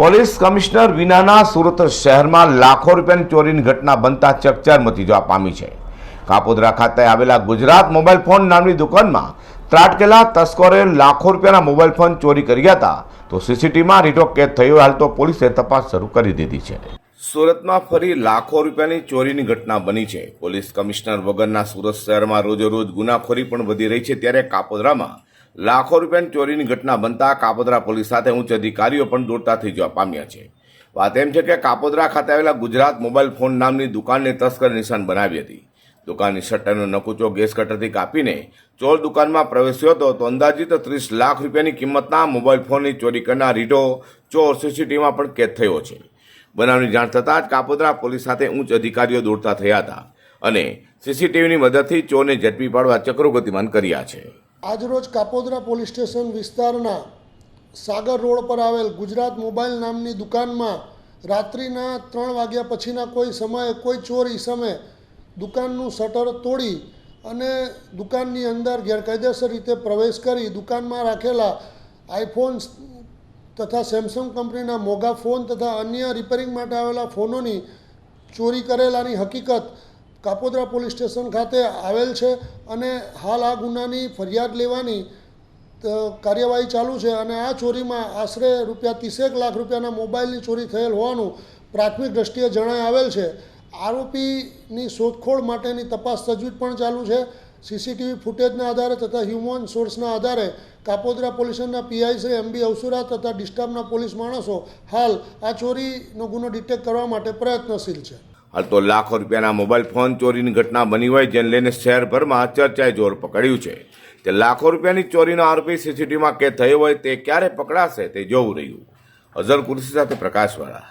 Police commissioner વિનાના સુરત શહેરમાં લાખો રૂપિયાની ચોરીની ઘટના બનતા ચકચાર મચી જવા પામી છે. કાપોદરા ખાતે આવેલા ગુજરાત મોબાઈલ ફોન નામની દુકાનમાં ત્રાટકેલા તસ્કરોએ લાખો રૂપિયાના મોબાઈલ ફોન ચોરી કર્યા હતા. તો સીસીટીવીમાં રીટો કેદ થયો, હાલ તો પોલીસે તપાસ શરૂ કરી દીધી છે. સુરતમાં ફરી લાખો રૂપિયાની ચોરીની ઘટના બની છે. પોલીસ કમિશનર વગરના સુરત શહેરમાં રોજે રોજ ગુનાખોરી પણ વધી રહી છે. ત્યારે કાપોદરામાં લાખો રૂપિયાની ચોરીની ઘટના બનતા કાપોદરા પોલીસ સાથે ઉચ્ચ અધિકારીઓ પણ દોડતા થઈ જવા પામ્યા છે. વાત એમ છે કે કાપોદરા ખાતે આવેલા ગુજરાત મોબાઈલ ફોન નામની દુકાનને તસ્કર નિશાન બનાવી હતી. દુકાનની શટરનો નકુચો ગેસ કટરથી કાપીને ચોર દુકાનમાં પ્રવેશ્યો હતો તો અંદાજિત ત્રીસ લાખ રૂપિયાની કિંમતના મોબાઈલ ફોનની ચોરી કરનાર રીઢો ચોર સીસીટીવીમાં પણ કેદ થયો છે. બનાવની જાણ થતાં જ કાપોદરા પોલીસ સાથે ઉચ્ચ અધિકારીઓ દોડતા થયા હતા અને સીસીટીવીની મદદથી ચોરને ઝડપી પાડવા ચક્રો ગતિમાન કર્યા છે. આજરોજ કાપોદરા પોલીસ સ્ટેશન વિસ્તારના સાગર રોડ પર આવેલ ગુજરાત મોબાઈલ નામની દુકાનમાં રાત્રિના ત્રણ વાગ્યા પછીના કોઈ સમયે કોઈ ચોર ઈસમે દુકાનનું શટર તોડી અને દુકાનની અંદર ગેરકાયદેસર રીતે પ્રવેશ કરી દુકાનમાં રાખેલા આઈફોન તથા સેમસંગ કંપનીના મોંઘા ફોન તથા અન્ય રિપેરિંગ માટે આવેલા ફોનોની ચોરી કરેલાની હકીકત કાપોદરા પોલીસ સ્ટેશન ખાતે આવેલ છે અને હાલ આ ગુનાની ફરિયાદ લેવાની કાર્યવાહી ચાલુ છે અને આ ચોરીમાં આશરે રૂપિયા ત્રીસેક લાખ રૂપિયાના મોબાઈલની ચોરી થયેલ હોવાનું પ્રાથમિક દ્રષ્ટિએ જણાય આવેલ છે. આરોપીની શોધખોળ માટેની તપાસ તજવીજ પણ ચાલુ છે. સીસીટીવી ફૂટેજના આધારે તથા હ્યુમન સોર્સના આધારે કાપોદરા પોલીસના પીઆઈ શ્રી એમબી અવસુરા તથા ડિસ્ટર્બના પોલીસ માણસો હાલ આ ચોરીનો ગુનો ડિટેક્ટ કરવા માટે પ્રયત્નશીલ છે. હાલ તો લાખો રૂપિયાના મોબાઈલ ફોન ચોરીની ઘટના બની હોય જેને લઈને શહેરભરમાં ચર્ચાએ જોર પકડ્યું છે. તે લાખો રૂપિયાની ચોરીનો આરોપી સીસીટીવીમાં કેદ થયો હોય તે ક્યારે પકડાશે તે જોવું રહ્યું. અઝર કુર્સી સાથે પ્રકાશવાળા.